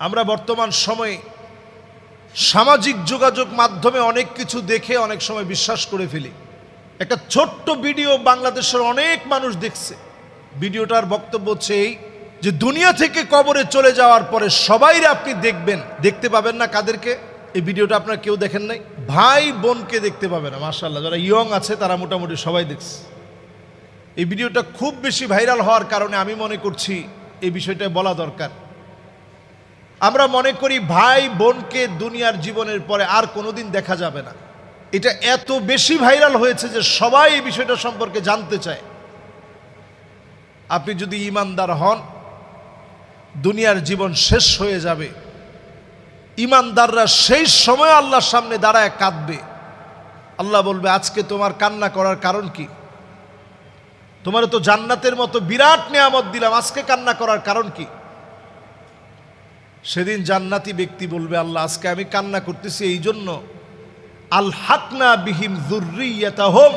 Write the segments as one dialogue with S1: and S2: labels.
S1: আমরা বর্তমান সময়ে সামাজিক যোগাযোগ মাধ্যমে অনেক কিছু দেখে অনেক সময় বিশ্বাস করে ফেলি। একটা ছোট্ট ভিডিও বাংলাদেশের অনেক মানুষ দেখছে। ভিডিওটার বক্তব্য হচ্ছে এই যে, দুনিয়া থেকে কবরে চলে যাওয়ার পরে সবাইরে আপনি দেখবেন। দেখতে পাবেন না কাদেরকে? এই ভিডিওটা আপনার কেউ দেখেন নাই? ভাই বোনকে দেখতে পাবেন না মার্শাল্লাহ যারা ইয়ং আছে, তারা মোটামুটি সবাই দেখছে। এই ভিডিওটা খুব বেশি ভাইরাল হওয়ার কারণে আমি মনে করছি এই বিষয়টা বলা দরকার। আমরা মনে করি ভাই বোনকে দুনিয়ার জীবনের পরে আর কোনোদিন দেখা যাবে না। এটা এত বেশি ভাইরাল হয়েছে যে সবাই এই বিষয়টা সম্পর্কে জানতে চায়। আপনি যদি ইমানদার হন, দুনিয়ার জীবন শেষ হয়ে যাবে। ইমানদাররা সেই সময় আল্লাহর সামনে দাঁড়ায় কাঁদবে। আল্লাহ বলবে, আজকে তোমার কান্না করার কারণ কি? তোমার তো জান্নাতের মতো বিরাট নিয়ামত দিলাম, আজকে কান্না করার কারণ কি? সেদিন জান্নাতি ব্যক্তি বলবে, আল্লাহ, আজকে আমি কান্না করতেছি এই জন্য আল হাকনা বিহিম হোম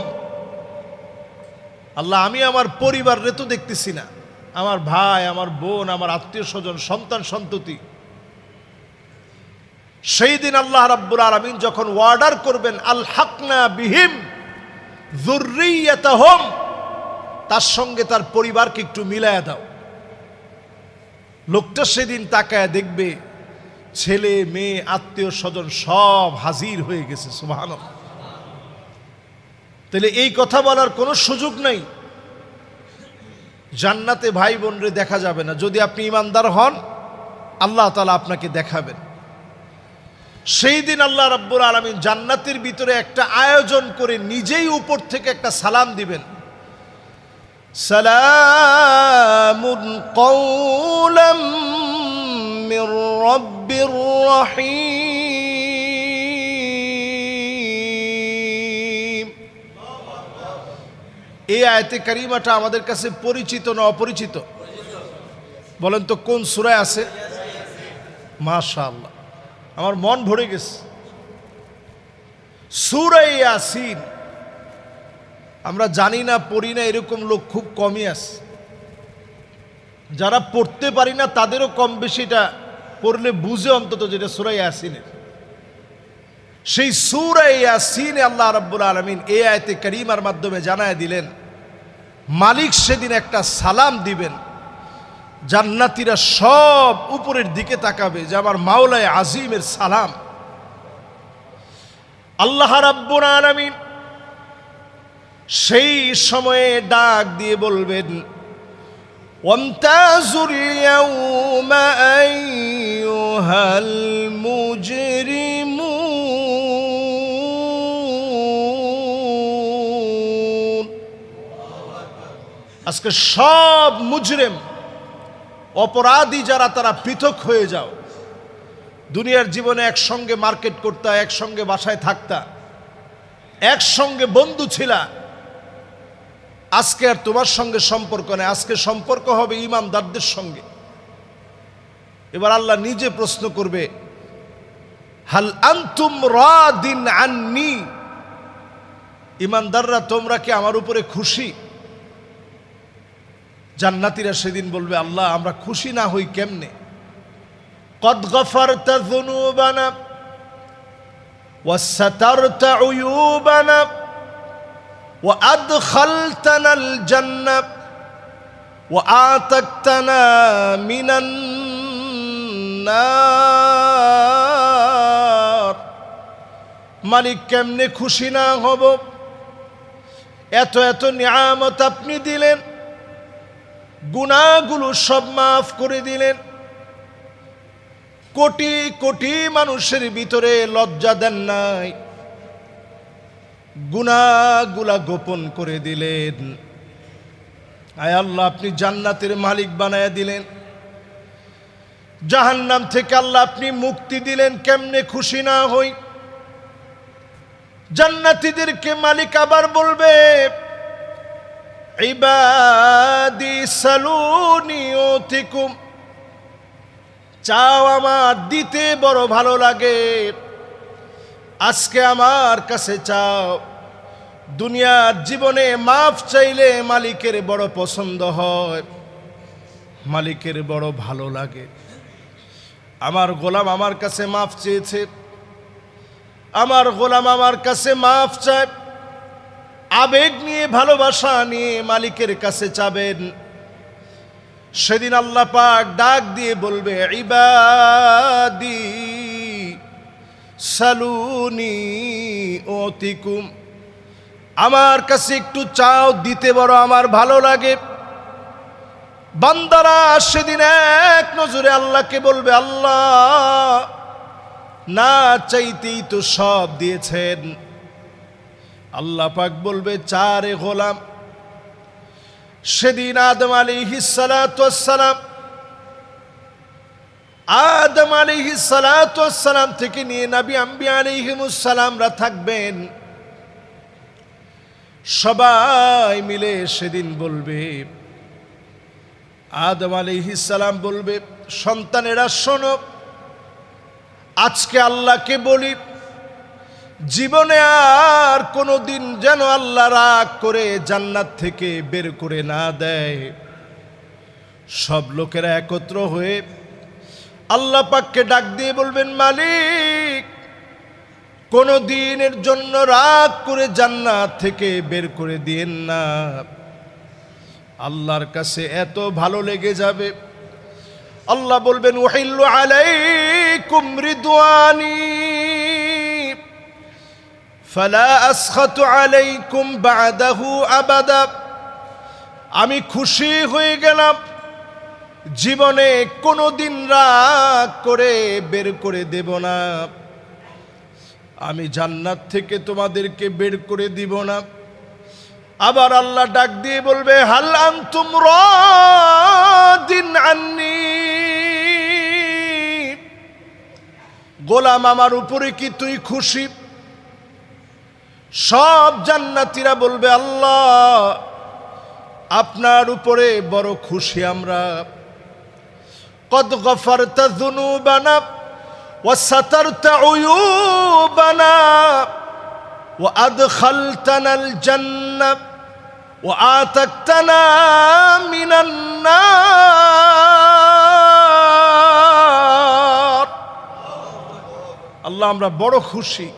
S1: আল্লাহ, আমি আমার পরিবার রে তো দেখতেছি না। আমার ভাই, আমার বোন, আমার আত্মীয় স্বজন সন্তান, সন্ততি। সেই দিন আল্লাহ রাব্বুল আলমিন যখন ওয়ার্ডার করবেন আল হাকনা বিহিম হোম তার সঙ্গে তার পরিবারকে একটু মিলায়া দাও। লোকটা সেদিন তাকায় দেখবে ছেলে, মেয়ে, আত্মীয় স্বজন সব হাজির হয়ে গেছে সুবাহান তাহলে এই কথা বলার কোনো সুযোগ নাই। জান্নাতে ভাই বোনরে দেখা যাবে না। যদি আপনি ইমানদার হন, আল্লাহ তালা আপনাকে দেখাবেন। সেই দিন আল্লাহ রাব্বুর আলমী জান্নাতের ভিতরে একটা আয়োজন করে নিজেই উপর থেকে একটা সালাম দিবেন। সালামুন কৌ رب رحيم এই আয়তে কারিমাটা আমাদের কাছে পরিচিত না অপরিচিত বলেন তো কোন সুরায় আছে মাশাআল্লাহ আমার মন ভরে গেছে সুরাই ইয়াসিন আমরা জানি না পড়ি না এরকম লোক খুব কমই আছে যারা পড়তে পারি না তাদেরও কম বেশি এটা পড়লে বুঝে অন্তত যেটা সুরাই আসিনের সেই সুরাই আসিনে আল্লাহ রব্বুল আলমিন এ আয়তে করিমার মাধ্যমে জানায় দিলেন, মালিক সেদিন একটা সালাম দিবেন, জান্নাতিরা সব উপরের দিকে তাকাবে যে আমার মাওলায় আজিমের সালাম। আল্লাহ রাব্বুল আলমিন সেই সময়ে ডাক দিয়ে বলবেন অন্তাজুরিয়া المجرمون আজকে সব মুজরেম অপরাধী যারা তারা পৃথক হয়ে যাও দুনিয়ার জীবনে একসঙ্গে মার্কেট করতা একসঙ্গে বাসায় থাকতা একসঙ্গে বন্ধু ছিলা আজকে আর তোমার সঙ্গে সম্পর্ক নেই আজকে সম্পর্ক হবে ইমানদারদের সঙ্গে এবার আল্লাহ নিজে প্রশ্ন করবে হাল আন্তুম রাদিন আননি ইমানদাররা তোমরা কি আমার উপরে খুশি জান্নাতীরা সেদিন বলবে আল্লাহ আমরা খুশি না হই কেমনে কদ গফারতা যুনুবানা ওয়াসাতারত উয়ুবানা وأدخلتنا الجنة وآتكتنا من النار মালিক কেমনে খুশি না হব? এত এত নিয়ামত আপনি দিলেন। গুণাগুলো সব মাফ করে দিলেন। কোটি কোটি মানুষের ভিতরে লজ্জা দেন নাই। গুনাগুলা গোপন করে দিলেন। আয় আল্লাহ, আপনি জান্নাতের মালিক বানায় দিলেন। জাহান্নাম থেকে আল্লাহ আপনি মুক্তি দিলেন, কেমনে খুশি না হই? জান্নাতীদেরকে মালিক আবার বলবে চাও আমার দিতে বড় ভালো লাগে, আজকে আমার কাছে চাও। দুনিয়ার জীবনে মাফ চাইলে মালিকের বড় পছন্দ হয়, মালিকের বড় ভালো লাগে। আমার গোলাম আমার কাছে মাফ চেয়েছে। আমার গোলাম আমার কাছে মাফ চায়। আবেগ নিয়ে, ভালোবাসা নিয়ে মালিকের কাছে চাবেন। সেদিন আল্লাহ পাক ডাক দিয়ে বলবে, ইবাদি সালুনি অতিকুম আমার কাছে একটু চাও, দিতে বড় আমার ভালো লাগে। বান্দারা সেদিন এক নজরে আল্লাহকে বলবে, আল্লাহ, না চাইতেই তো সব দিয়েছেন। আল্লাহ পাক বলবে, চারে গোলাম। সেদিন আদম আলী হিসালাম আদম আলী হিসালাম থেকে নিয়ে নবী আম্বি আলিহিমুসালামরা থাকবেন। সবাই মিলে সেদিন বলবে আদম আলিহিসাল্লাম বলবে, সন্তানেরা শোনো, আজকে আল্লাহকে বলি, জীবনে আর কোনো দিন যেন আল্লাহ রাগ করে জান্নাত থেকে বের করে না দেয়। সব লোকেরা একত্র হয়ে আল্লাহ পাককে ডাক দিয়ে বলবেন, মালিক কোনো দিনের জন্য রাগ করে জান্নাত থেকে বের করে দিয়েন না। আল্লাহর কাছে এত ভালো লেগে যাবে। আল্লাহ বলবেন ওহিল্লু ফালা আসখাতু আলাইকুম বাদাহু আবাদা। আমি খুশি হয়ে গেলাম। জীবনে কোনো দিন রাগ করে বের করে দেব না। আমি জান্নাত থেকে তোমাদেরকে বের করে দিব না। আবার আল্লাহ ডাক দিয়ে বলবে, হাল আন্তুম আন্নি? গোলাম আমার উপরে কি তুই খুশি? সব জান্নাতিরা বলবে, আল্লাহ, আপনার উপরে বড় খুশি আমরা। কত গফার বানা ও সাতার বানা وأدخلتنا الجنة وآتكتنا من النار আল্লাহ আমরা বড় খুশি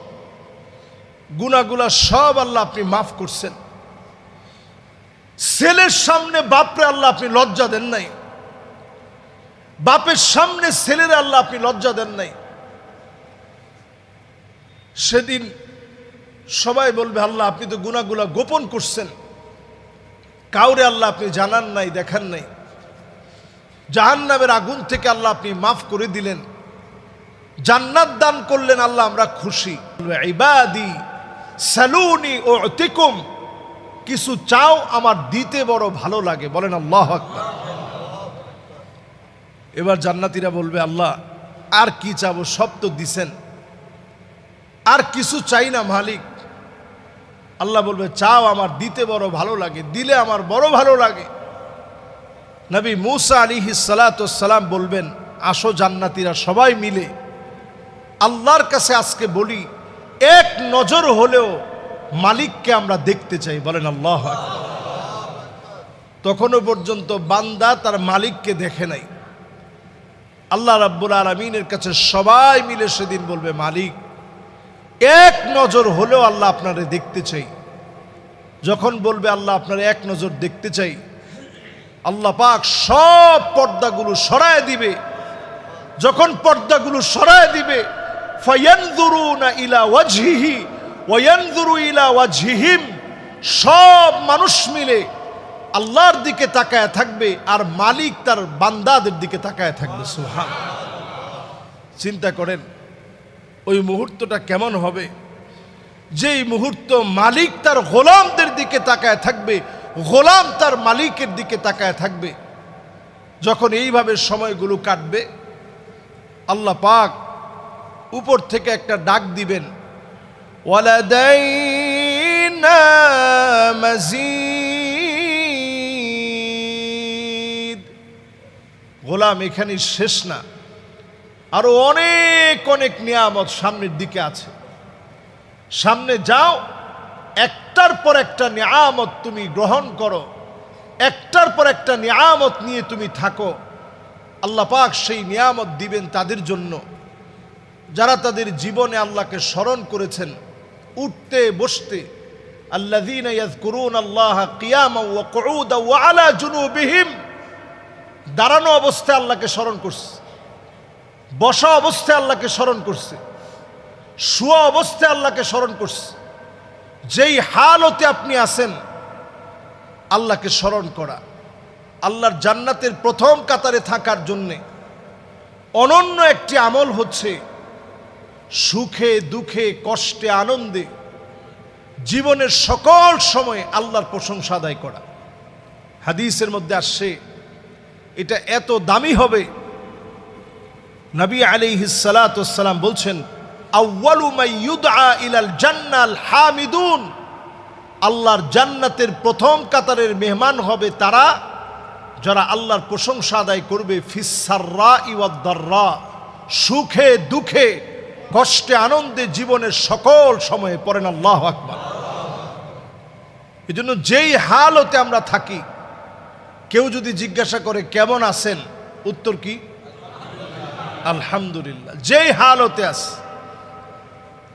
S1: গুনাগুলা সব আল্লাহ আপনি মাফ করছেন ছেলের সামনে বাপরে আল্লাহ আপনি লজ্জা দেন নাই বাপের সামনে ছেলের আল্লাহ আপনি লজ্জা দেন নাই সেদিন সবাই বলবে, আল্লাহ, আপনি তো গুনাগুলা গোপন করছেন। কাউরে আল্লাহ আপনি জানান নাই, দেখান নাই। জাহান্নামের আগুন থেকে আল্লাহ আপনি মাফ করে দিলেন। জান্নাত দান করলেন আল্লাহ, আমরা খুশি। ইবাদি, সালুনি ও অতিকুম কিছু চাও আমার দিতে বড় ভালো লাগে। বলেন আল্লাহ এবার জান্নাতিরা বলবে, আল্লাহ, আর কি চাবো? সব তো দিছেন। আর কিছু চাই না মালিক। আল্লাহ বলবে, চাও আমার দিতে বড় ভালো লাগে, দিলে আমার বড় ভালো লাগে। নবী মুসা আলী সালাম বলবেন, আসো জান্নাতিরা সবাই মিলে, আল্লাহর কাছে আজকে বলি, এক নজর হলেও মালিককে আমরা দেখতে চাই। বলেন, আল্লাহ তখনও পর্যন্ত বান্দা তার মালিককে দেখে নাই। আল্লাহ রাব্বুল আলমিনের কাছে সবাই মিলে সেদিন বলবে, মালিক এক নজর হলেও আল্লাহ আপনারে দেখতে চাই। যখন বলবে আল্লাহ আপনার এক নজর দেখতে চাই, আল্লাহ পাক সব পর্দাগুলো সরায় দিবে। যখন পর্দাগুলো সরায় দিবে ইলা ইলা সব মানুষ মিলে আল্লাহর দিকে তাকায় থাকবে আর মালিক তার বান্দাদের দিকে তাকায় থাকবে। সুহান চিন্তা করেন ওই মুহূর্তটা কেমন হবে? যেই মুহূর্ত মালিক তার গোলামদের দিকে তাকায় থাকবে, গোলাম তার মালিকের দিকে তাকায় থাকবে। যখন এইভাবে সময়গুলো কাটবে, আল্লাহ পাক উপর থেকে একটা ডাক দিবেন গোলাম এখানে শেষ না। আরো অনেক অনেক নিয়ামত সামনের দিকে আছে সামনে যাও একটার পর একটা নিয়ামত তুমি গ্রহণ করো একটার পর একটা নিয়ামত নিয়ে তুমি থাকো আল্লাহ পাক সেই নিয়ামত দিবেন তাদের জন্য যারা তাদের জীবনে আল্লাহকে স্মরণ করেছেন উঠতে বসতে الذين يذكرون الله قياما وقعودا وعلى جنوبهم দাঁড়ানো অবস্থায় আল্লাহকে স্মরণ করছে বসা অবস্থায় আল্লাহকে স্মরণ করছে, শুয়া অবস্থায় আল্লাহকে স্মরণ করছে। যেই হালতে আপনি আছেন, আল্লাহকে স্মরণ করা। আল্লাহর জান্নাতের প্রথম কাতারে থাকার জন্যে অনন্য একটি আমল হচ্ছে সুখে, দুঃখে, কষ্টে, আনন্দে জীবনের সকল সময় আল্লাহর প্রশংসা আদায় করা। হাদিসের মধ্যে আসছে, এটা এত দামি হবে নবী বলছেন মাই ইলাল জান্নাল হামিদুন। আল্লাহর জান্নাতের প্রথম কাতারের মেহমান হবে তারা, যারা আল্লাহর প্রশংসা আদায় করবে ফিসাররা ইওয়াদ্দাররা সুখে, দুঃখে, কষ্টে, আনন্দে জীবনের সকল সময়ে পড়েন আল্লাহ আকবার। এই জন্য যেই হালতে আমরা থাকি, কেউ যদি জিজ্ঞাসা করে, কেমন আছেন? উত্তর কি? আলহামদুলিল্লাহ। যেই হালতে আস,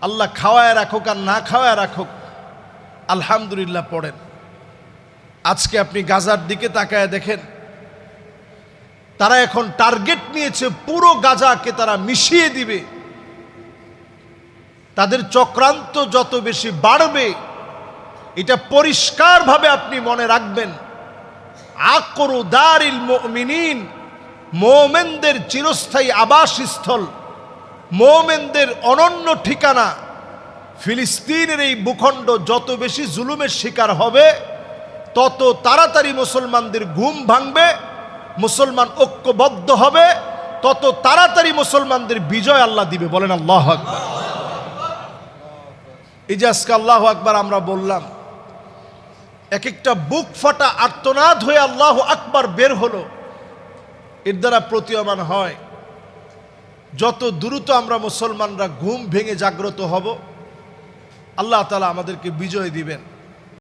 S1: আল্লাহ খাওয়ায় রাখুক আর না খাওয়ায় রাখুক, আলহামদুলিল্লাহ পড়েন। আজকে আপনি গাজার দিকে তাকায় দেখেন, তারা এখন টার্গেট নিয়েছে পুরো গাজাকে তারা মিশিয়ে দিবে। তাদের চক্রান্ত যত বেশি বাড়বে, এটা পরিষ্কারভাবে আপনি মনে রাখবেন। আকরু দারিল মুমিনিন মোমেনদের চিরস্থায়ী আবাসস্থল, মোমেনদের অনন্য ঠিকানা। ফিলিস্তিনের এই ভূখণ্ড যত বেশি জুলুমের শিকার হবে, তত তাড়াতাড়ি মুসলমানদের ঘুম ভাঙবে, মুসলমান ঐক্যবদ্ধ হবে, তত তাড়াতাড়ি মুসলমানদের বিজয় আল্লাহ দিবে। বলেন আল্লাহ আকবার। এই যে আজকে আল্লাহ আকবার আমরা বললাম এক একটা বুক ফাটা আর্তনাদ হয়ে আল্লাহ আকবার বের হলো। এর দ্বারা প্রতীয়মান হয়। যত দ্রুত আমরা মুসলমানরা ঘুম ভেঙে জাগ্রত হব, আল্লাহ তালা আমাদেরকে বিজয় দিবেন।